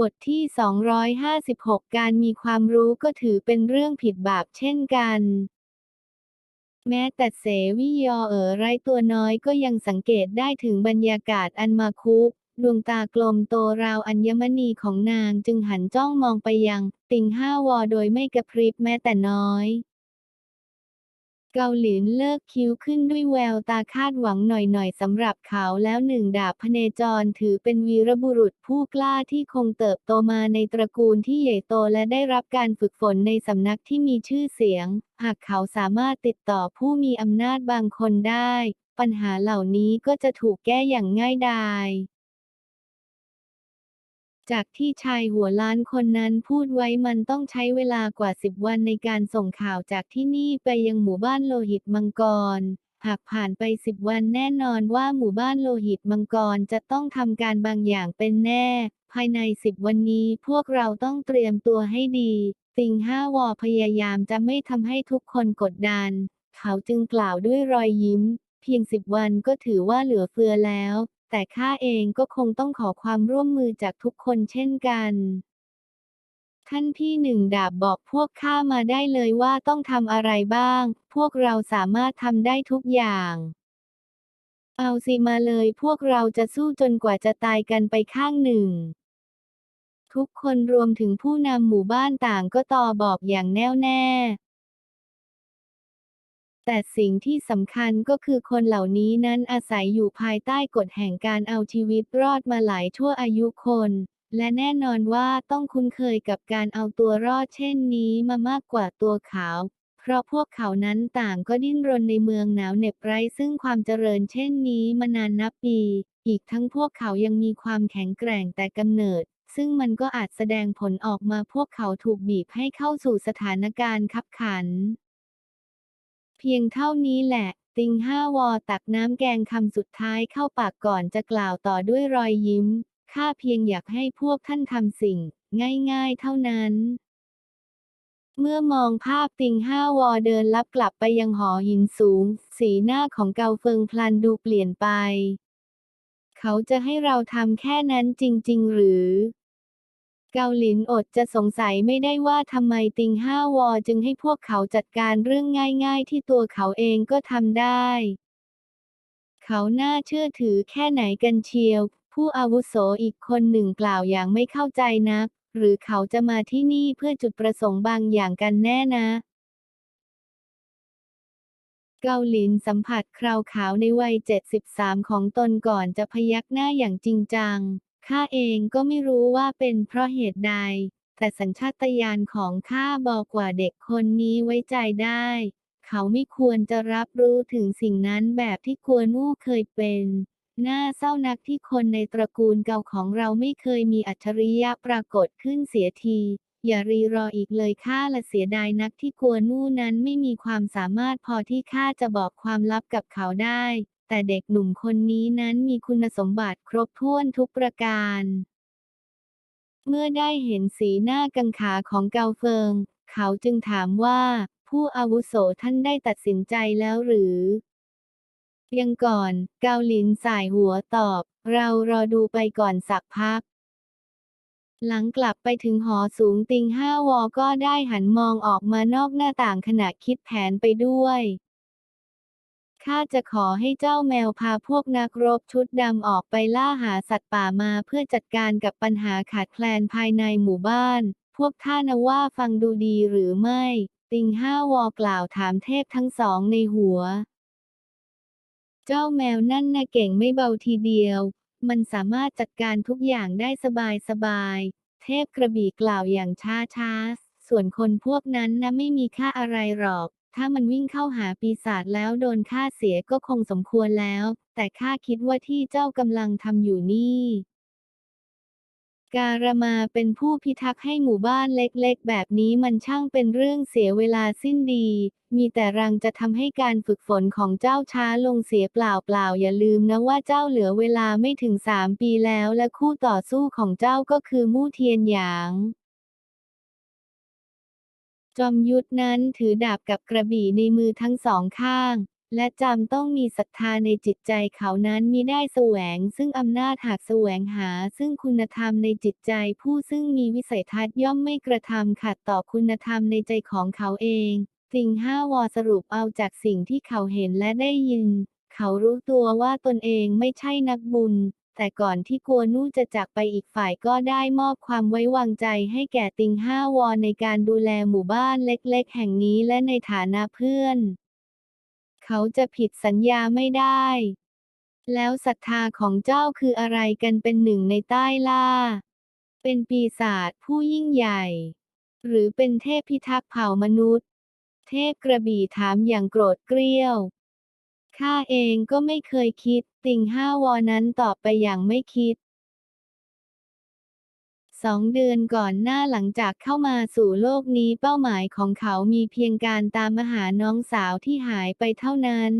บทที่ 256 การมีความรู้ก็ถือเป็นเรื่องผิดบาปเช่นกัน แม้แต่เสวิยอเอ๋อไร้ตัวน้อยก็ยังสังเกตได้ถึงบรรยากาศอันมาคุกดวงตากลมโตราวอัญมณีของนางจึงหันจ้องมองไปยัง ติงห้าวอโดยไม่กระพริบแม้แต่น้อย เกาหลินเลิกคิ้วขึ้นด้วยแววตาคาดหวังหน่อยๆสำหรับเขาแล้วหนึ่งดาบพเนจรถือเป็นวีรบุรุษผู้กล้าที่คงเติบโตมาในตระกูลที่ใหญ่โตและได้รับการฝึกฝนในสำนักที่มีชื่อเสียง หากเขาสามารถติดต่อผู้มีอำนาจบางคนได้ ปัญหาเหล่านี้ก็จะถูกแก้อย่างง่ายดาย จากที่ชายหัวล้านคนนั้นพูดไว้มันต้องใช้เวลากว่าสิบวันในการส่งข่าวจากที่นี่ไปยังหมู่บ้านโลหิตมังกร หากผ่านไปสิบวันแน่นอนว่าหมู่บ้านโลหิตมังกรจะต้องทำการบางอย่างเป็นแน่ ภายในสิบวันนี้พวกเราต้องเตรียมตัวให้ดีติงห้าวอพยายามจะไม่ทำให้ทุกคนกดดัน เขาจึงกล่าวด้วยรอยยิ้ม เพียงสิบวันก็ถือว่าเหลือเฟือแล้ว แต่ข้าเองก็คงต้องขอความร่วมมือจากทุกคนเช่นกัน ท่านพี่หนึ่งดาบบอกพวกข้ามาได้เลยว่าต้องทำอะไรบ้าง พวกเราสามารถทำได้ทุกอย่าง เอาสิมาเลยพวกเราจะสู้จนกว่าจะตายกันไปข้างหนึ่ง ทุกคนรวมถึงผู้นำหมู่บ้านต่างก็ตอบอกอย่างแน่วแน่ แต่สิ่งที่สำคัญก็คือคนเหล่านี้นั้นอาศัยอยู่ภายใต้กฎแห่งการเอาชีวิตรอดมาหลายชั่วอายุคน และแน่นอนว่าต้องคุ้นเคยกับการเอาตัวรอดเช่นนี้มามากกว่าตัวเขา เพราะพวกเขานั้นต่างก็ดิ้นรนในเมืองหนาวเหน็บไร้ซึ่งความเจริญเช่นนี้มานานนับปี อีกทั้งพวกเขายังมีความแข็งแกร่งแต่กำเนิดซึ่งมันก็อาจแสดงผลออกมาพวกเขาถูกบีบให้เข้าสู่สถานการณ์ขับขัน เพียงเท่านี้แหละ ติงห้าวอตักน้ำแกงคำสุดท้ายเข้าปากก่อนจะกล่าวต่อด้วยรอยยิ้ม ข้าเพียงอยากให้พวกท่านทำสิ่ง ง่ายๆเท่านั้นเมื่อมองภาพติงห้าวอเดินลับกลับไปยังหอหินสูง สีหน้าของเกาเฟิงพลันดูเปลี่ยนไป เขาจะให้เราทำแค่นั้นจริง ๆ หรือ เกาหลินอดจะสงสัยไม่ได้ว่าทำไมติงห้าวอจึงให้พวกเขาจัดการเรื่องง่าย ๆ ที่ตัวเขาเองก็ทำได้ เขาน่าเชื่อถือแค่ไหนกันเชียว ผู้อาวุโสอีกคนหนึ่งกล่าวอย่างไม่เข้าใจนัก หรือเขาจะมาที่นี่เพื่อจุดประสงค์บางอย่างกันแน่นะเกาหลินสัมผัสคราวขาวในวัย 73 ของตนก่อนจะพยักหน้าอย่างจริงจัง ข้าเองก็ไม่รู้ว่าเป็นเพราะเหตุใด แต่สัญชาตญาณของข้าบอกกว่าเด็กคนนี้ไว้ใจได้ เขาไม่ควรจะรับรู้ถึงสิ่งนั้นแบบที่ควรมู่เคยเป็นน่าเศร้านักที่คนในตระกูลเก่าของเราไม่เคยมีอัจฉริยะปรากฏขึ้นเสียที อย่ารีรออีกเลยข้าละเสียดายนักที่กวนมู่นั้นไม่มีความสามารถพอที่ข้าจะบอกความลับกับเขาได้ แต่เด็กหนุ่มคนนี้นั้นมีคุณสมบัติครบถ้วนทุกประการ เมื่อได้เห็นสีหน้ากังขาของเกาเฟิง เขาจึงถามว่า ผู้อาวุโสท่านได้ตัดสินใจแล้วหรือ ยังก่อน เกาหลินสายหัวตอบ เรารอดูไปก่อนสักพักหลังกลับไปถึงหอสูงติงห้าวอก็ได้หันมองออกมานอกหน้าต่างขณะคิดแผนไปด้วย ข้าจะขอให้เจ้าแมวพาพวกนักรบชุดดำออกไปล่าหาสัตว์ป่ามาเพื่อจัดการกับปัญหาขาดแคลนภายในหมู่บ้าน พวกท่านว่าฟังดูดีหรือไม่ ติงห้าวอกล่าวถามเทพทั้งสองในหัว เจ้าแมวนั่นน่ะเก่งไม่เบาทีเดียว มันสามารถจัดการทุกอย่างได้สบายสบายๆเทพกระบี่กล่าวอย่างช้าช้าส่วนคนพวกนั้นนะไม่มีค่าอะไรหรอก ถ้ามันวิ่งเข้าหาปีศาจแล้วโดนฆ่าเสียก็คงสมควรแล้ว แต่ข้าคิดว่าที่เจ้ากำลังทำอยู่นี่การมาเป็นผู้พิทักษ์ให้หมู่บ้านเล็กๆ แบบนี้มันช่างเป็นเรื่องเสียเวลาสิ้นดี มีแต่รังจะทำให้การฝึกฝนของเจ้าช้าลงเสียเปล่าๆ อย่าลืมนะว่าเจ้าเหลือเวลาไม่ถึงสามปีแล้วและคู่ต่อสู้ของเจ้าก็คือมู่เทียนหยาง จอมยุทธนั้นถือดาบกับกระบี่ในมือทั้งสองข้าง และจำต้องมีศรัทธาในจิตใจเขานั้นมิได้แสวง ซึ่งอำนาจหากแสวงหา ซึ่งคุณธรรมในจิตใจผู้ซึ่งมีวิสัยทัศน์ย่อมไม่กระทำขัดต่อคุณธรรมในใจของเขาเองสิ่งห้าวอสรุปเอาจากสิ่งที่เขาเห็นและได้ยิน เขารู้ตัวว่าตนเองไม่ใช่นักบุญ แต่ก่อนที่กัวนู่จะจากไปอีกฝ่ายก็ได้มอบความไว้วางใจให้แก่ติงห้าวอในการดูแลหมู่บ้านเล็กๆ แห่งนี้และในฐานะเพื่อน เขาจะผิดสัญญาไม่ได้ แล้วศรัทธาของเจ้าคืออะไรกันเป็นหนึ่งในใต้ล่า เป็นปีศาจผู้ยิ่งใหญ่ หรือเป็นเทพพิทักษ์เผ่ามนุษย์ เทพกระบี่ถามอย่างโกรธเกรี้ยว ข้าเองก็ไม่เคยคิด ติ่งห้าวอนั้นตอบไปอย่างไม่คิดสองเดือนก่อนหน้าหลังจากเข้ามาสู่โลกนี้เป้าหมายของเขามีเพียงการตามมหาน้องสาวที่หายไปเท่านั้น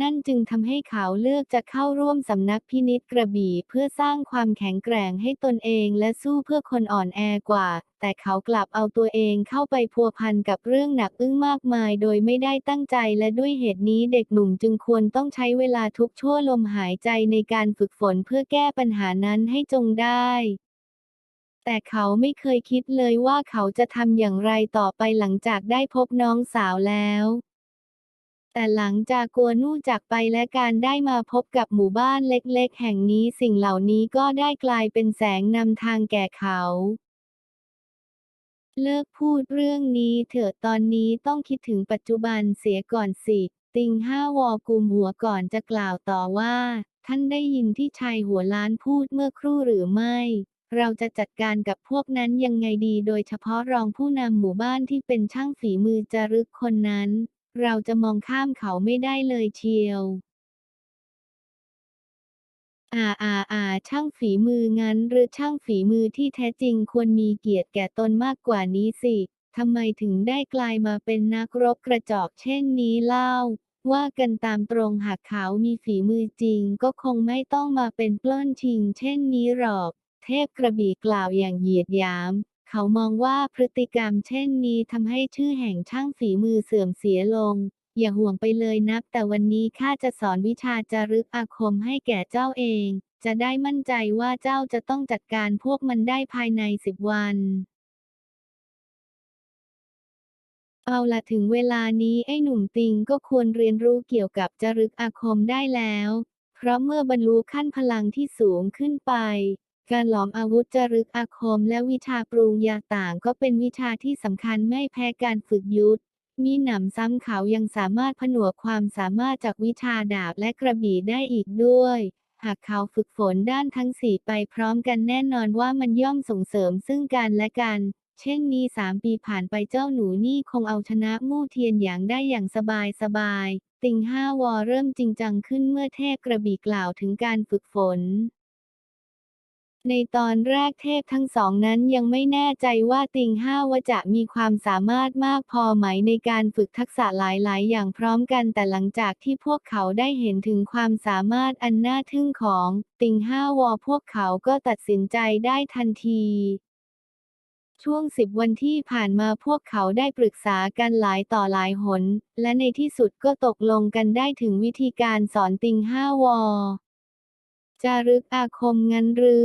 นั่นจึงทำให้เขาเลือกจะเข้าร่วมสำนักพินิจกระบี่เพื่อสร้างความแข็งแกร่งให้ตนเองและสู้เพื่อคนอ่อนแอกว่า แต่เขากลับเอาตัวเองเข้าไปพัวพันกับเรื่องหนักอึ้งมากมายโดยไม่ได้ตั้งใจและด้วยเหตุนี้เด็กหนุ่มจึงควรต้องใช้เวลาทุกชั่วลมหายใจในการฝึกฝนเพื่อแก้ปัญหานั้นให้จงได้แต่เขาไม่เคยคิดเลยว่าเขาจะทำอย่างไรต่อไปหลังจากได้พบน้องสาวแล้ว แต่หลังจากกัวนู่จากไปและการได้มาพบกับหมู่บ้านเล็กๆ แห่งนี้สิ่งเหล่านี้ก็ได้กลายเป็นแสงนำทางแก่เขา เลิกพูดเรื่องนี้เถอะตอนนี้ต้องคิดถึงปัจจุบันเสียก่อนสิ ติงห้าวอกุมหัวก่อนจะกล่าวต่อว่า ท่านได้ยินที่ชายหัวล้านพูดเมื่อครู่หรือไม่เราจะจัดการกับพวกนั้นยังไงดีโดยเฉพาะรองผู้นำหมู่บ้านที่เป็นช่างฝีมือจารึกคนนั้น เราจะมองข้ามเขาไม่ได้เลยเชียว อ่าอ่าอ่าช่างฝีมืองั้น หรือช่างฝีมือที่แท้จริงควรมีเกียรติแก่ตนมากกว่านี้สิ ทำไมถึงได้กลายมาเป็นนักรบกระจอกเช่นนี้เล่า ว่ากันตามตรงหากเขามีฝีมือจริง ก็คงไม่ต้องมาเป็นปล้นชิง เช่นนี้หรอก เทพกระบี่กล่าวอย่างเหยียดหยาม เขามองว่าพฤติกรรมเช่นนี้ทำให้ชื่อแห่งช่างฝีมือเสื่อมเสียลง อย่าห่วงไปเลยนับ แต่วันนี้ข้าจะสอนวิชาจารึกอาคมให้แก่เจ้าเอง จะได้มั่นใจว่าเจ้าจะต้องจัดการพวกมันได้ภายในสิบวันเอาละถึงเวลานี้ไอ้หนุ่มติงก็ควรเรียนรู้เกี่ยวกับจารึกอาคมได้แล้ว เพราะเมื่อบรรลุขั้นพลังที่สูงขึ้นไป การหลอมอาวุธจรึกอาคมและวิชาปรุงยาต่างก็เป็นวิชาที่สำคัญไม่แพ้การฝึกยุทธมีหนำซ้ำเขายังสามารถผนวกความสามารถจากวิชาดาบและกระบี่ได้อีกด้วย หากเขาฝึกฝนด้านทั้งสี่ไปพร้อมกันแน่นอนว่ามันย่อมส่งเสริมซึ่งกันและกัน เช่นนี้สามปีผ่านไปเจ้าหนูนี่คงเอาชนะมู่เทียนหยางได้อย่างสบายสบาย ติงห้าวอเริ่มจริงจังขึ้นเมื่อเทพกระบี่กล่าวถึงการฝึกฝน ในตอนแรกเทพทั้งสองนั้นยังไม่แน่ใจว่าติงห้าวจะมีความสามารถมากพอไหมในการฝึกทักษะหลายๆ อย่างพร้อมกันแต่หลังจากที่พวกเขาได้เห็นถึงความสามารถอันน่าทึ่งของ ติงห้าวพวกเขาก็ตัดสินใจได้ทันทีช่วงสิบวันที่ผ่านมาพวกเขาได้ปรึกษากันหลายต่อหลายหน และในที่สุดก็ตกลงกันได้ถึงวิธีการสอนติงห้าวอ จารึกอาคมงั้นหรือ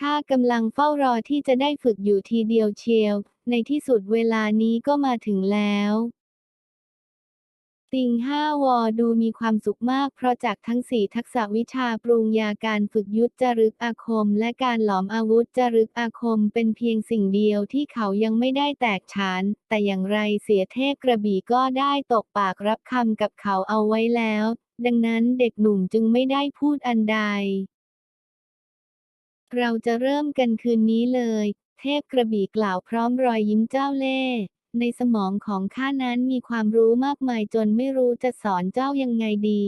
ข้ากำลังเฝ้ารอที่จะได้ฝึกอยู่ทีเดียวเชียว ในที่สุดเวลานี้ก็มาถึงแล้ว ติงห้าวอดูมีความสุขมากเพราะจากทั้งสี่ทักษะวิชาปรุงยาการฝึกยุทธจรึกอาคม และการหลอมอาวุธจรึกอาคมเป็นเพียงสิ่งเดียวที่เขายังไม่ได้แตกฉาน แต่อย่างไรเสียเทพกระบี่ก็ได้ตกปากรับคำกับเขาเอาไว้แล้ว ดังนั้นเด็กหนุ่มจึงไม่ได้พูดอันใด เราจะเริ่มกันคืนนี้เลย เทพกระบี่กล่าวพร้อมรอยยิ้มเจ้าเล่ห์ในสมองของข้านั้นมีความรู้มากมายจนไม่รู้จะสอนเจ้ายังไงดี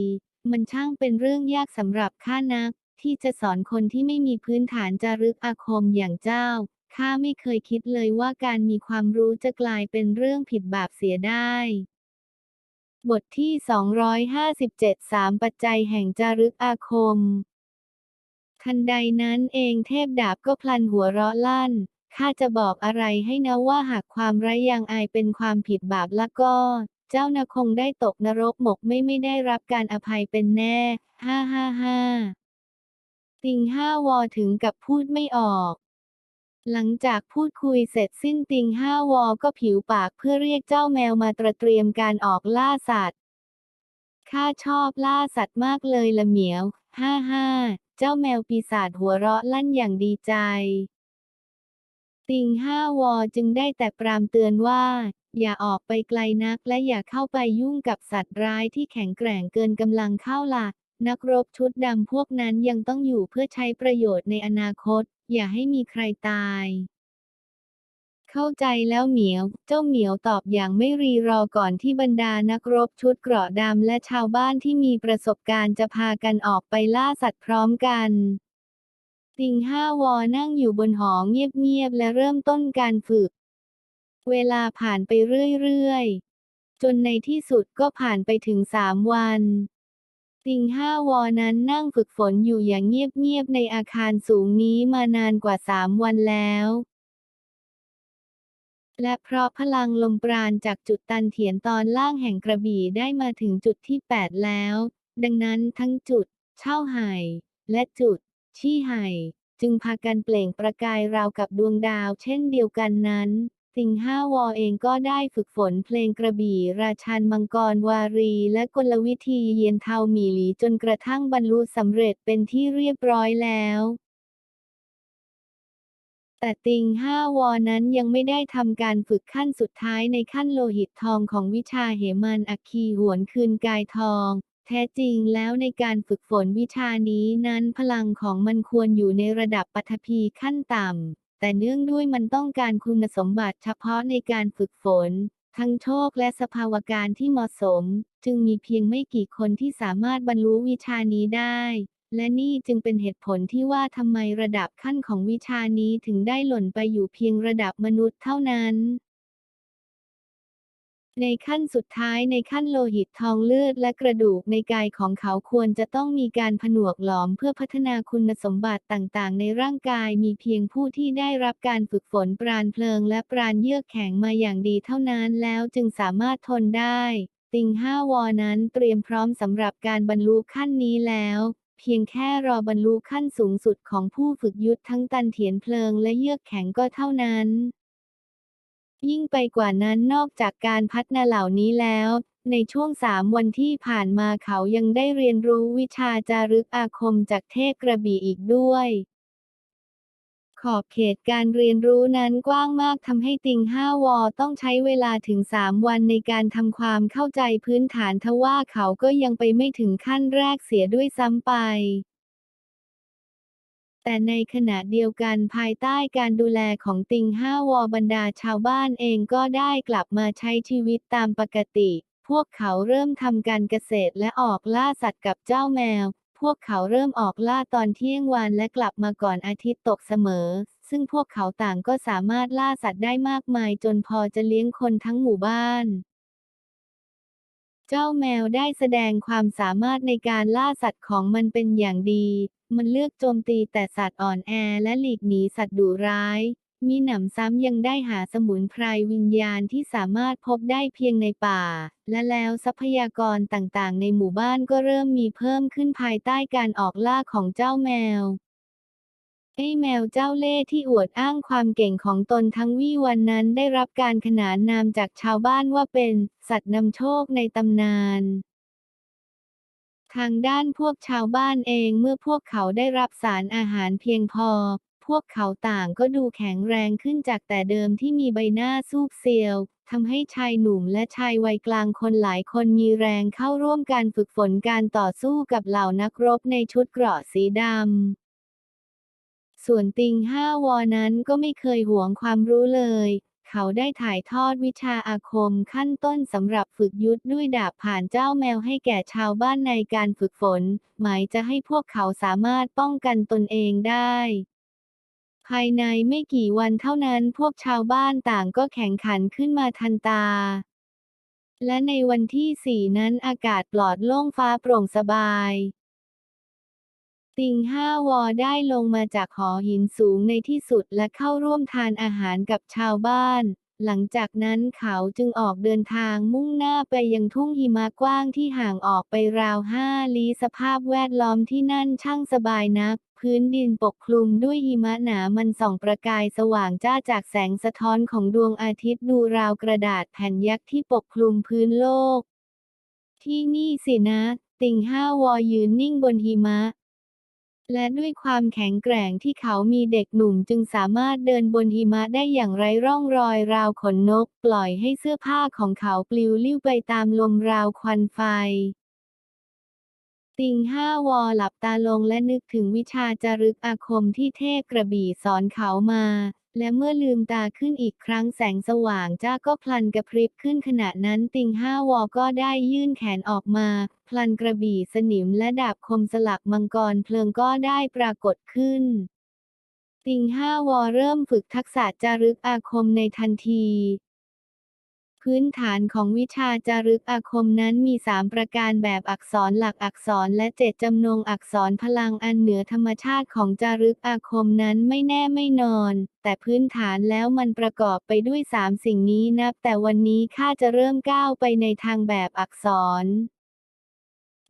มันช่างเป็นเรื่องยากสำหรับข้านัก ที่จะสอนคนที่ไม่มีพื้นฐานจารึกอาคมอย่างเจ้า ข้าไม่เคยคิดเลยว่าการมีความรู้จะกลายเป็นเรื่องผิดบาปเสียได้ บทที่ 257 3 ปัจจัยแห่งจารึกอาคม ทันใดนั้นเองเทพดาบก็พลันหัวเราะลั่น ข้าจะบอกอะไรให้นะว่าหากความไร้ยางอายเป็นความผิดบาปละก็ เจ้านะคงได้ตกนรกหมกไม่ไม่ได้รับการอภัยเป็นแน่ ฮ่าฮ่าฮ่าติงห้าวอถึงกับพูดไม่ออก หลังจากพูดคุยเสร็จสิ้นติงห้าวอก็ผิวปากเพื่อเรียกเจ้าแมวมาตระเตรียมการออกล่าสัตว์ข้าชอบล่าสัตว์มากเลยละเหมียว ฮ่าฮ่า เจ้าแมวปีศาจหัวเราะลั่นอย่างดีใจ ติงห้าวอจึงได้แต่ปรามเตือนว่า อย่าออกไปไกลนักและอย่าเข้าไปยุ่งกับสัตว์ร้ายที่แข็งแกร่งเกินกำลังเข้าล่ะ นักรบชุดดำพวกนั้นยังต้องอยู่เพื่อใช้ประโยชน์ในอนาคต อย่าให้มีใครตาย เข้าใจแล้วเหมียว เจ้าเหมียวตอบอย่างไม่รีรอก่อนที่บรรดานักรบชุดเกราะดำและชาวบ้านที่มีประสบการณ์จะพากันออกไปล่าสัตว์พร้อมกันติงห้าวอนั่งอยู่บนหอเงียบๆและเริ่มต้นการฝึก เวลาผ่านไปเรื่อยๆ จนในที่สุดก็ผ่านไปถึงสามวัน ติงห้าวอนั้นนั่งฝึกฝนอยู่อย่างเงียบๆในอาคารสูงนี้มานานกว่าสามวันแล้ว และเพราะพลังลมปราณจากจุดตันเถียนตอนล่างแห่งกระบี่ได้มาถึงจุดที่ 8 แล้ว ดังนั้นทั้งจุด เช่าไห่และจุด ชี่ไห่จึงพากันเปล่งประกายราวกับดวงดาวเช่นเดียวกันนั้นติงห้าวอเองก็ได้ฝึกฝนเพลงกระบี่ ราชันมังกรวารี และกลวิธีเยียนเทาหมีหลีจนกระทั่งบรรลุสำเร็จเป็นที่เรียบร้อยแล้ว แต่ติงห้าวอนั้นยังไม่ได้ทำการฝึกขั้นสุดท้ายในขั้นโลหิตทองของวิชาเหมันอัคคีหวนคืนกายทอง แท้จริงแล้วในการฝึกฝนวิชานี้นั้นพลังของมันควรอยู่ในระดับปัทภีขั้นต่ำ แต่เนื่องด้วยมันต้องการคุณสมบัติเฉพาะในการฝึกฝน ทั้งโชคและสภาวการที่เหมาะสม จึงมีเพียงไม่กี่คนที่สามารถบรรลุวิชานี้ได้ และนี่จึงเป็นเหตุผลที่ว่าทำไมระดับขั้นของวิชานี้ถึงได้หล่นไปอยู่เพียงระดับมนุษย์เท่านั้น ในขั้นสุดท้ายในขั้นโลหิตทองเลือดและกระดูกในกายของเขาควรจะต้องมีการผนวกหลอมเพื่อพัฒนาคุณสมบัติต่างๆ ในร่างกายมีเพียงผู้ที่ได้รับการฝึกฝนปราณเพลิงและปราณเยือกแข็งมาอย่างดีเท่านั้นแล้วจึงสามารถทนได้ติงห้าวอนั้นเตรียมพร้อมสำหรับการบรรลุขั้นนี้แล้ว เพียงแค่รอบรรลุขั้นสูงสุดของผู้ฝึกยุทธทั้งตันเถียนเพลิงและเยือกแข็งก็เท่านั้น ยิ่งไปกว่านั้นนอกจากการพัฒนาเหล่านี้แล้ว ในช่วงสามวันที่ผ่านมาเขายังได้เรียนรู้วิชาจารึกอาคมจากเทพกระบี่อีกด้วย ขอบเขตการเรียนรู้นั้นกว้างมากทำให้ติงห้าวอต้องใช้เวลาถึง 3 วันในการทำความเข้าใจพื้นฐานทว่าเขาก็ยังไปไม่ถึงขั้นแรกเสียด้วยซ้ำไปแต่ในขณะเดียวกันภายใต้การดูแลของติงห้าวอบรรดาชาวบ้านเองก็ได้กลับมาใช้ชีวิตตามปกติ พวกเขาเริ่มทำการเกษตรและออกล่าสัตว์กับเจ้าแมว พวกเขาเริ่มออกล่าตอนเที่ยงวันและกลับมาก่อนอาทิตย์ตกเสมอ ซึ่งพวกเขาต่างก็สามารถล่าสัตว์ได้มากมายจนพอจะเลี้ยงคนทั้งหมู่บ้าน เจ้าแมวได้แสดงความสามารถในการล่าสัตว์ของมันเป็นอย่างดี มันเลือกโจมตีแต่สัตว์อ่อนแอและหลีกหนีสัตว์ดุร้าย มีหนำซ้ำยังได้หาสมุนไพรวิญญาณที่สามารถพบได้เพียงในป่า และแล้วทรัพยากรต่างๆ ในหมู่บ้านก็เริ่มมีเพิ่มขึ้นภายใต้การออกล่าของเจ้าแมว ไอ้แมวเจ้าเล่ที่อวดอ้างความเก่งของตนทั้งวี่วันนั้นได้รับการขนานนามจากชาวบ้านว่าเป็น สัตว์นำโชคในตำนานทางด้านพวกชาวบ้านเองเมื่อพวกเขาได้รับสารอาหารเพียงพอ พวกเขาต่างก็ดูแข็งแรงขึ้นจากแต่เดิมที่มีใบหน้าซูบเซียวทำให้ชายหนุ่มและชายวัยกลางคนหลายคนมีแรงเข้าร่วมการฝึกฝนการต่อสู้กับเหล่านักรบในชุดเกราะสีดำ ส่วนติงห้าวอนั้นก็ไม่เคยหวงความรู้เลย เขาได้ถ่ายทอดวิชาอาคมขั้นต้นสำหรับฝึกยุทธด้วยดาบผ่านเจ้าแมวให้แก่ชาวบ้านในการฝึกฝน หมายจะให้พวกเขาสามารถป้องกันตนเองได้ ภายในไม่กี่วันเท่านั้นพวกชาวบ้านต่างก็แข่งขันขึ้นมาทันตา และในวันที่สี่นั้นอากาศปลอดโล่งฟ้าโปร่งสบายติงห้าวอได้ลงมาจากหอหินสูงในที่สุดและเข้าร่วมทานอาหารกับชาวบ้าน หลังจากนั้นเขาจึงออกเดินทางมุ่งหน้าไปยังทุ่งหิมะกว้างที่ห่างออกไปราวห้าลี้สภาพแวดล้อมที่นั่นช่างสบายนัก พื้นดินปกคลุมด้วยหิมะหนามันส่องประกายสว่างจ้าจากแสงสะท้อนของดวงอาทิตย์ดูราวกระดาษแผ่นยักษ์ที่ปกคลุมพื้นโลก ที่นี่สินะ ติ่งห้าวอยืนนิ่งบนหิมะ และด้วยความแข็งแกร่งที่เขามีเด็กหนุ่มจึงสามารถเดินบนหิมะได้อย่างไร้ร่องรอยราวขนนก ปล่อยให้เสื้อผ้าของเขาปลิวลิ่วไปตามลมราวควันไฟติงห้าวอหลับตาลงและนึกถึงวิชาจารึกอาคมที่เทพกระบี่สอนเขามา และเมื่อลืมตาขึ้นอีกครั้งแสงสว่างจ้าก็พลันกระพริบขึ้นขณะนั้นติงห้าวอก็ได้ยื่นแขนออกมา พลันกระบี่สนิมและดาบคมสลักมังกรเพลิงก็ได้ปรากฏขึ้น ติงห้าวอเริ่มฝึกทักษะจารึกอาคมในทันที พื้นฐานของวิชาจารึกอาคมนั้นมี 3 ประการแบบอักษรหลักอักษรและเจตจำนงอักษรพลังอันเหนือธรรมชาติของจารึกอาคมนั้นไม่แน่ไม่นอน แต่พื้นฐานแล้วมันประกอบไปด้วย 3 สิ่งนี้นับ แต่วันนี้ข้าจะเริ่มก้าวไปในทางแบบอักษร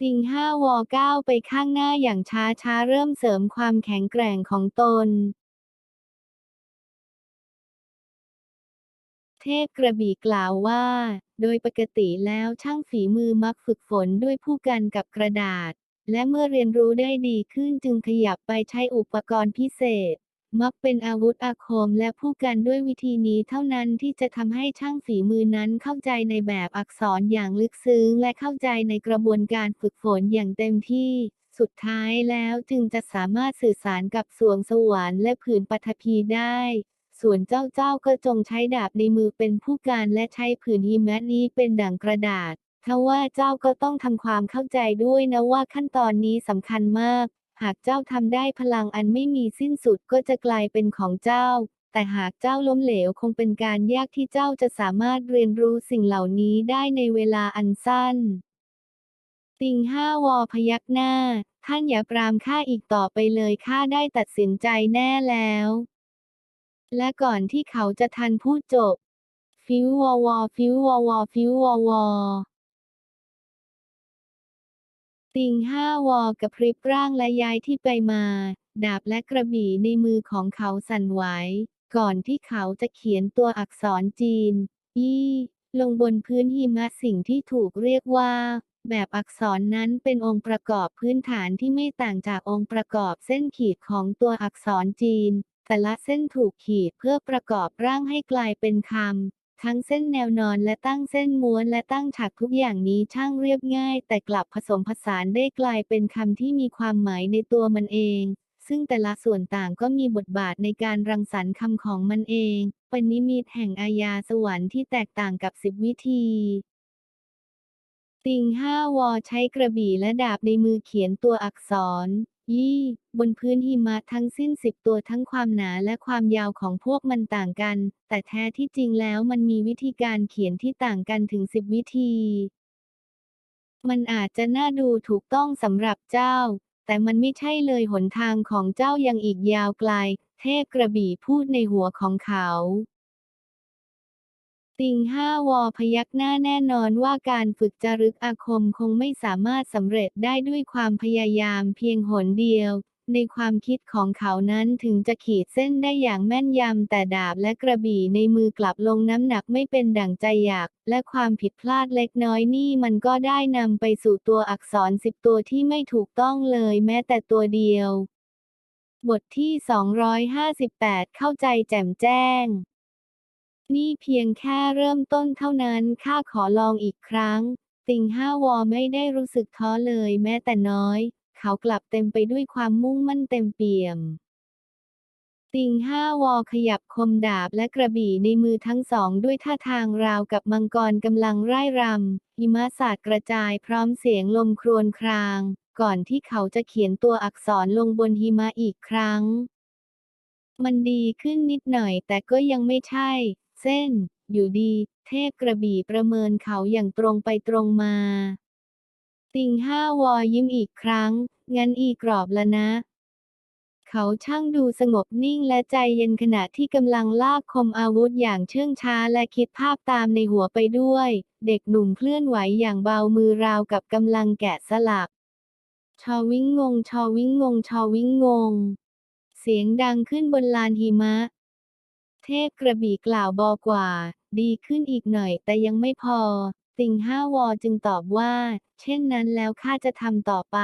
ติงห้าวอก้าวไปข้างหน้าอย่างช้าช้าๆเริ่มเสริมความแข็งแกร่งของตน เทพกระบี่กล่าวว่า โดยปกติแล้วช่างฝีมือมักฝึกฝนด้วยผู้กันกับกระดาษ และเมื่อเรียนรู้ได้ดีขึ้นจึงขยับไปใช้อุปกรณ์พิเศษ มักเป็นอาวุธอาคมและผู้กันด้วยวิธีนี้เท่านั้นที่จะทำให้ช่างฝีมือนั้นเข้าใจในแบบอักษรอย่างลึกซึ้ง และเข้าใจในกระบวนการฝึกฝนอย่างเต็มที่ สุดท้ายแล้วจึงจะสามารถสื่อสารกับสวงสวรรค์และผืนปฐพีได้ ส่วนเจ้าเจ้าก็จงใช้ดาบในมือเป็นผู้การและใช้ผืนหิมะนี้เป็นดั่งกระดาษทว่าเจ้าก็ต้องทำความเข้าใจด้วยนะว่าขั้นตอนนี้สำคัญมาก หากเจ้าทำได้พลังอันไม่มีสิ้นสุดก็จะกลายเป็นของเจ้า แต่หากเจ้าล้มเหลวคงเป็นการยากที่เจ้าจะสามารถเรียนรู้สิ่งเหล่านี้ได้ในเวลาอันสั้น ติงห้าวอพยักหน้า ท่านอย่าปรามข้าอีกต่อไปเลยข้าได้ตัดสินใจแน่แล้ว และก่อนที่เขาจะทันพูดจบ ฟิววอวอฟิววอวอฟิววอวอติงห้าวอกระพริบร่างและย้ายที่ไปมา ดาบและกระบี่ในมือของเขาสั่นไหว ก่อนที่เขาจะเขียนตัวอักษรจีนยี่ลงบนพื้นหิมะสิ่งที่ถูกเรียกว่า แบบอักษรนั้นเป็นองค์ประกอบพื้นฐานที่ไม่ต่างจากองค์ประกอบเส้นขีดของตัวอักษรจีน แต่ละเส้นถูกขีดเพื่อประกอบร่างให้กลายเป็นคำ ทั้งเส้นแนวนอนและตั้งเส้นม้วนและตั้งฉากทุกอย่างนี้ช่างเรียบง่าย แต่กลับผสมผสานได้กลายเป็นคำที่มีความหมายในตัวมันเอง ซึ่งแต่ละส่วนต่างก็มีบทบาทในการรังสรรค์คำของมันเอง เปณิมิตแห่งอาญาสวรรค์ที่แตกต่างกับสิบวิธีติงห้าวอใช้กระบี่และดาบในมือเขียนตัวอักษร ยี่บนพื้นหิมะทั้งสิ้นสิบตัวทั้งความหนาและความยาวของพวกมันต่างกัน แต่แท้ที่จริงแล้วมันมีวิธีการเขียนที่ต่างกันถึงสิบวิธี มันอาจจะน่าดูถูกต้องสำหรับเจ้า แต่มันไม่ใช่เลยหนทางของเจ้ายังอีกยาวไกล เทพกระบี่พูดในหัวของเขา ติงห้าวอพยักหน้าแน่นอนว่าการฝึกจรึกอาคมคงไม่สามารถสำเร็จได้ด้วยความพยายามเพียงหนเดียว ในความคิดของเขานั้นถึงจะขีดเส้นได้อย่างแม่นยำแต่ดาบและกระบี่ในมือกลับลงน้ำหนักไม่เป็นดั่งใจอยาก และความผิดพลาดเล็กน้อยนี่มันก็ได้นำไปสู่ตัวอักษรสิบตัวที่ไม่ถูกต้องเลยแม้แต่ตัวเดียว บทที่ 258 เข้าใจแจ่มแจ้ง นี่เพียงแค่เริ่มต้นเท่านั้นข้าขอลองอีกครั้ง ติงห้าวอไม่ได้รู้สึกท้อเลยแม้แต่น้อย เขากลับเต็มไปด้วยความมุ่งมั่นเต็มเปี่ยม ติงห้าวอขยับคมดาบและกระบี่ในมือทั้งสองด้วยท่าทางราวกับมังกรกำลังไร่ายรำหิมะสาดกระจายพร้อมเสียงลมครวญคราง ก่อนที่เขาจะเขียนตัวอักษรลงบนหิมะอีกครั้ง มันดีขึ้นนิดหน่อยแต่ก็ยังไม่ใช่ เส้น อยู่ดี เทพกระบี่ประเมินเขาอย่างตรงไปตรงมา ติงห้าวอยิ้มอีกครั้ง งั้นอีกรอบละนะ เขาช่างดูสงบนิ่งและใจเย็นขณะที่กำลังลากคมอาวุธอย่างเชื่องช้าและคิดภาพตามในหัวไปด้วย เด็กหนุ่มเคลื่อนไหวอย่างเบามือราวกับกำลังแกะสลัก ชอวิ่งงง ชอวิ่งงง ชอวิ่งงงเสียงดังขึ้นบนลานหิมะ เทพกระบี่กล่าวบอกว่า ดีขึ้นอีกหน่อยแต่ยังไม่พอ ติงห้าวอจึงตอบว่า เช่นนั้นแล้วข้าจะทำต่อไป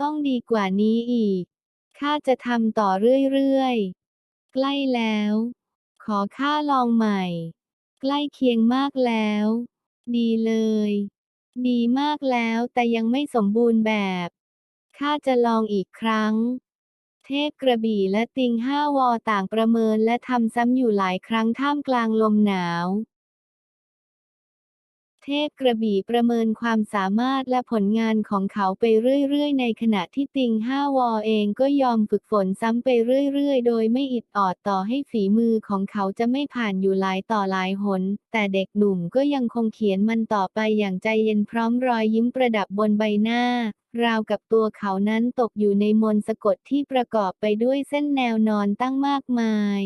ต้องดีกว่านี้อีกข้าจะทำต่อเรื่อยๆ ใกล้แล้ว ขอข้าลองใหม่ ใกล้เคียงมากแล้ว ดีเลย ดีมากแล้วแต่ยังไม่สมบูรณ์แบบ ข้าจะลองอีกครั้ง เทพกระบี่และติงห้าวอต่างประเมินและทำซ้ำอยู่หลายครั้งท่ามกลางลมหนาว เทพกระบี่ประเมินความสามารถและผลงานของเขาไปเรื่อยๆ ในขณะที่ติงห้าวอเองก็ยอมฝึกฝนซ้ำไปเรื่อยๆ โดยไม่อิดออดต่อให้ฝีมือของเขาจะไม่ผ่านอยู่หลายต่อหลายหน แต่เด็กหนุ่มก็ยังคงเขียนมันต่อไปอย่างใจเย็นพร้อมรอยยิ้มประดับบนใบหน้าราวกับตัวเขานั้นตกอยู่ในมนสะกดที่ประกอบไปด้วยเส้นแนวนอนตั้งมากมาย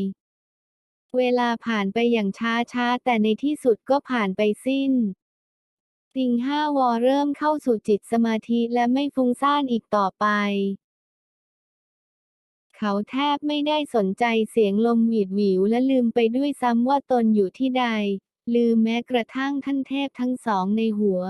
เวลาผ่านไปอย่างช้าๆแต่ในที่สุดก็ผ่านไปสิ้น ติงห้าวอเริ่มเข้าสู่จิตสมาธิและไม่ฟุ้งซ่านอีกต่อไป เขาแทบไม่ได้สนใจเสียงลมหวีดหวิวและลืมไปด้วยซ้ำว่าตนอยู่ที่ใด ลืมแม้กระทั่งท่านเทพทั้งสองในหัว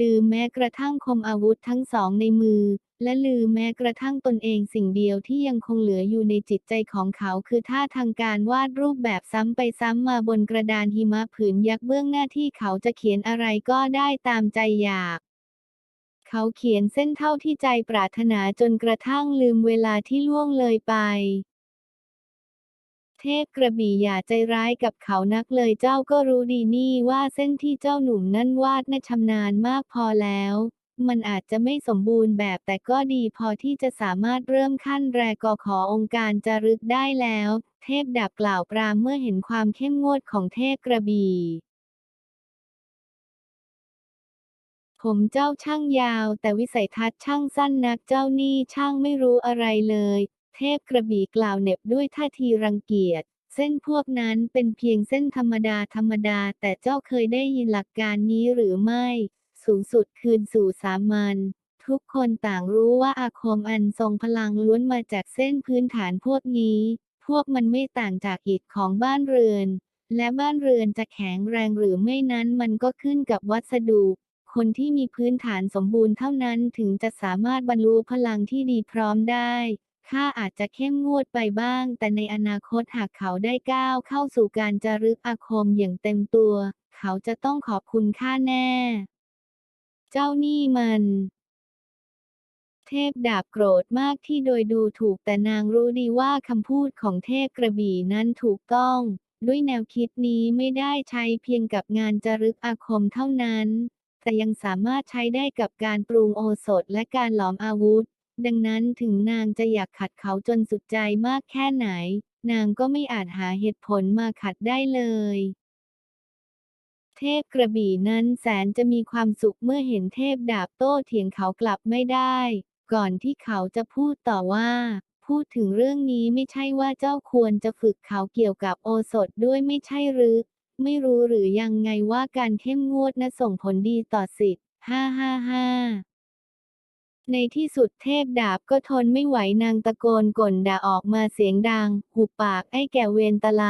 ลืมแม้กระทั่งคมอาวุธทั้งสองในมือ และลืมแม้กระทั่งตนเองสิ่งเดียวที่ยังคงเหลืออยู่ในจิตใจของเขาคือท่าทางการวาดรูปแบบซ้ำไปซ้ำมาบนกระดานหิมะผืนยักษ์เบื้องหน้าที่เขาจะเขียนอะไรก็ได้ตามใจอยากเขาเขียนเส้นเท่าที่ใจปรารถนาจนกระทั่งลืมเวลาที่ล่วงเลยไป เทพกระบี่อย่าใจร้ายกับเขานักเลยเจ้าก็รู้ดีนี่ว่าเส้นที่เจ้าหนุ่มนั่นวาดน่ะชำนาญมากพอแล้ว มันอาจจะไม่สมบูรณ์แบบแต่ก็ดีพอที่จะสามารถเริ่มขั้นแรกอขอองค์การจารึกได้แล้ว เทพดาบกล่าวปรามเมื่อเห็นความเข้มงวดของเทพกระบี่ผมเจ้าช่างยาวแต่วิสัยทัศน์ช่างสั้นนักเจ้านี่ช่างไม่รู้อะไรเลย เทพกระบี่กล่าวเน็บด้วยท่าทีรังเกียจ เส้นพวกนั้นเป็นเพียงเส้นธรรมดาธรรมดา แต่เจ้าเคยได้ยินหลักการนี้หรือไม่ สูงสุดคืนสู่สามัญทุกคนต่างรู้ว่าอาคมอันทรงพลังล้วนมาจากเส้นพื้นฐานพวกนี้ พวกมันไม่ต่างจากอิฐของบ้านเรือน และบ้านเรือนจะแข็งแรงหรือไม่นั้นมันก็ขึ้นกับวัสดุ คนที่มีพื้นฐานสมบูรณ์เท่านั้นถึงจะสามารถบรรลุพลังที่ดีพร้อมได้ ข้าอาจจะเข้มงวดไปบ้าง แต่ในอนาคตหากเขาได้ก้าวเข้าสู่การจารึกอาคมอย่างเต็มตัว เขาจะต้องขอบคุณข้าแน่ เจ้านี่มัน เทพดาบโกรธมากที่โดยดูถูกแต่นางรู้ดีว่าคำพูดของเทพกระบี่นั้นถูกต้อง ด้วยแนวคิดนี้ไม่ได้ใช้เพียงกับงานจารึกอาคมเท่านั้น แต่ยังสามารถใช้ได้กับการปรุงโอสถและการหลอมอาวุธ ดังนั้นถึงนางจะอยากขัดเขาจนสุดใจมากแค่ไหน นางก็ไม่อาจหาเหตุผลมาขัดได้เลย เทพกระบี่นั้นแสนจะมีความสุขเมื่อเห็นเทพดาบโต้เถียงเขากลับไม่ได้ ก่อนที่เขาจะพูดต่อว่าพูดถึงเรื่องนี้ไม่ใช่ว่าเจ้าควรจะฝึกเขาเกี่ยวกับโอสถด้วยไม่ใช่หรือ ไม่รู้หรือยังไงว่าการเข้มงวดนะส่งผลดีต่อสิทธิ์ ฮ่าฮ่าฮ่า ในที่สุดเทพดาบก็ทนไม่ไหวนางตะโกนก่นด่าออกมาเสียงดัง หุบปากไอ้แก่เวรตะไล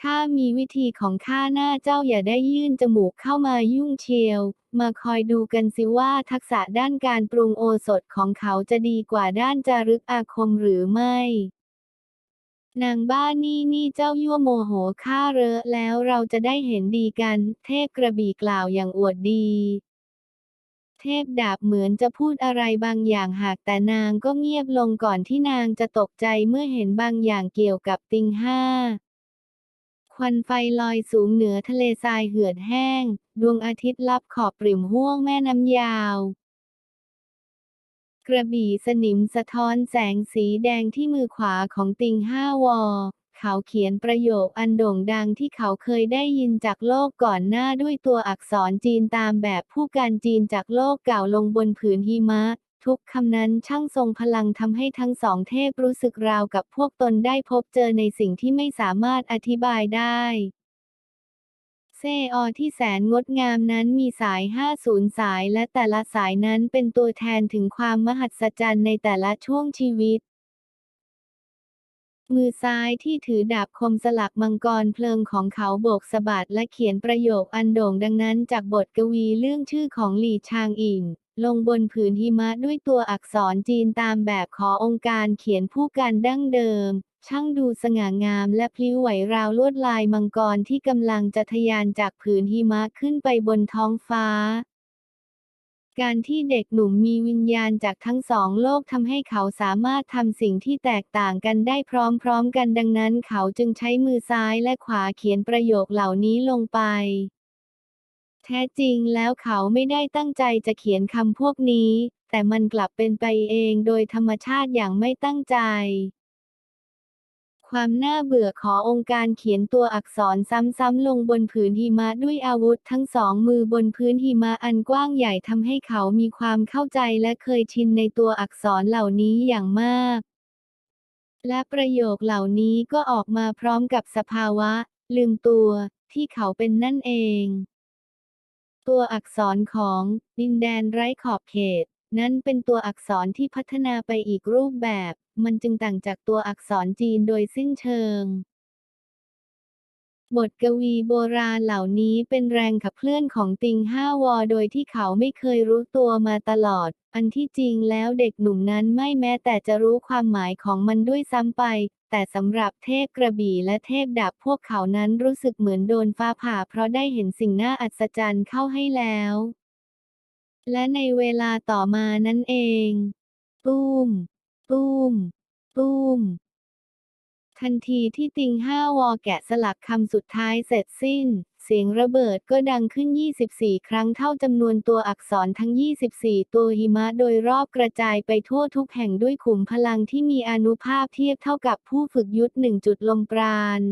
ข้ามีวิธีของข้าหน้าเจ้าอย่าได้ยื่นจมูกเข้ามายุ่งเชียว มาคอยดูกันสิว่าทักษะด้านการปรุงโอสถของเขาจะดีกว่าด้านจารึกอาคมหรือไม่ นางบ้านี่นี่เจ้ายั่วโมโหข้าเรอะแล้วเราจะได้เห็นดีกัน เทพกระบี่กล่าวอย่างอวดดี เทพดาบเหมือนจะพูดอะไรบางอย่างหากแต่นางก็เงียบลงก่อนที่นางจะตกใจเมื่อเห็นบางอย่างเกี่ยวกับติงห้า ควันไฟลอยสูงเหนือทะเลทรายเหือดแห้ง ดวงอาทิตย์ลับขอบปริ่มห้วงแม่น้ำยาว กระบี่สนิมสะท้อนแสงสีแดงที่มือขวาของติงห้าวอ เขาเขียนประโยคอันโด่งดังที่เขาเคยได้ยินจากโลกก่อนหน้าด้วยตัวอักษรจีนตามแบบผู้การจีนจากโลกเก่าลงบนผืนหิมะ ทุกคำนั้นช่างทรงพลังทำให้ทั้งสองเทพรู้สึกราวกับพวกตนได้พบเจอในสิ่งที่ไม่สามารถอธิบายได้เซออที่แสนงดงามนั้นมีสาย 50 สายและแต่ละสายนั้นเป็นตัวแทนถึงความมหัศจรรย์ในแต่ละช่วงชีวิต มือซ้ายที่ถือดาบคมสลักมังกรเพลิงของเขาโบกสะบัดและเขียนประโยคอันโด่งดังนั้นจากบทกวีเรื่องชื่อของหลี่ชางอิง ลงบนผืนหิมะด้วยตัวอักษรจีนตามแบบขอองค์การเขียนผู้การดั้งเดิม ช่างดูสง่างามและพลิ้วไหวราวลวดลายมังกรที่กำลังจะทะยานจากผืนหิมะขึ้นไปบนท้องฟ้า การที่เด็กหนุ่มมีวิญญาณจากทั้งสองโลกทำให้เขาสามารถทำสิ่งที่แตกต่างกันได้พร้อมๆกันดังนั้นเขาจึงใช้มือซ้ายและขวาเขียนประโยคเหล่านี้ลงไป แท้จริงแล้วเขาไม่ได้ตั้งใจจะเขียนคำพวกนี้ แต่มันกลับเป็นไปเองโดยธรรมชาติอย่างไม่ตั้งใจ ความน่าเบื่อขอองค์การเขียนตัวอักษรซ้ำๆลงบนผืนหิมะด้วยอาวุธทั้งสองมือบนพื้นหิมะอันกว้างใหญ่ทำให้เขามีความเข้าใจและเคยชินในตัวอักษรเหล่านี้อย่างมาก และประโยคเหล่านี้ก็ออกมาพร้อมกับสภาวะ ลืมตัวที่เขาเป็นนั่นเอง ตัวอักษรของดินแดนไร้ขอบเขต นั้นเป็นตัวอักษรที่พัฒนาไปอีกรูปแบบ มันจึงต่างจากตัวอักษรจีนโดยสิ้นเชิง บทกวีโบราณเหล่านี้เป็นแรงขับเคลื่อนของติงห้าวอโดยที่เขาไม่เคยรู้ตัวมาตลอด อันที่จริงแล้วเด็กหนุ่มนั้นไม่แม้แต่จะรู้ความหมายของมันด้วยซ้ำไป แต่สำหรับเทพกระบี่และเทพดาบพวกเขานั้นรู้สึกเหมือนโดนฟ้าผ่าเพราะได้เห็นสิ่งน่าอัศจรรย์เข้าให้แล้ว และในเวลาต่อมานั่นเองตุ้มตุ้มตุ้มทันทีที่ติงห้าวอแกะสลักคำสุดท้ายเสร็จสิ้น เสียงระเบิดก็ดังขึ้น 24 ครั้งเท่าจำนวนตัวอักษรทั้ง 24 ตัวหิมะโดยรอบกระจายไปทั่วทุกแห่งด้วยขุมพลังที่มีอนุภาพเทียบเท่ากับผู้ฝึกยุทธหนึ่งจุดลมปราณ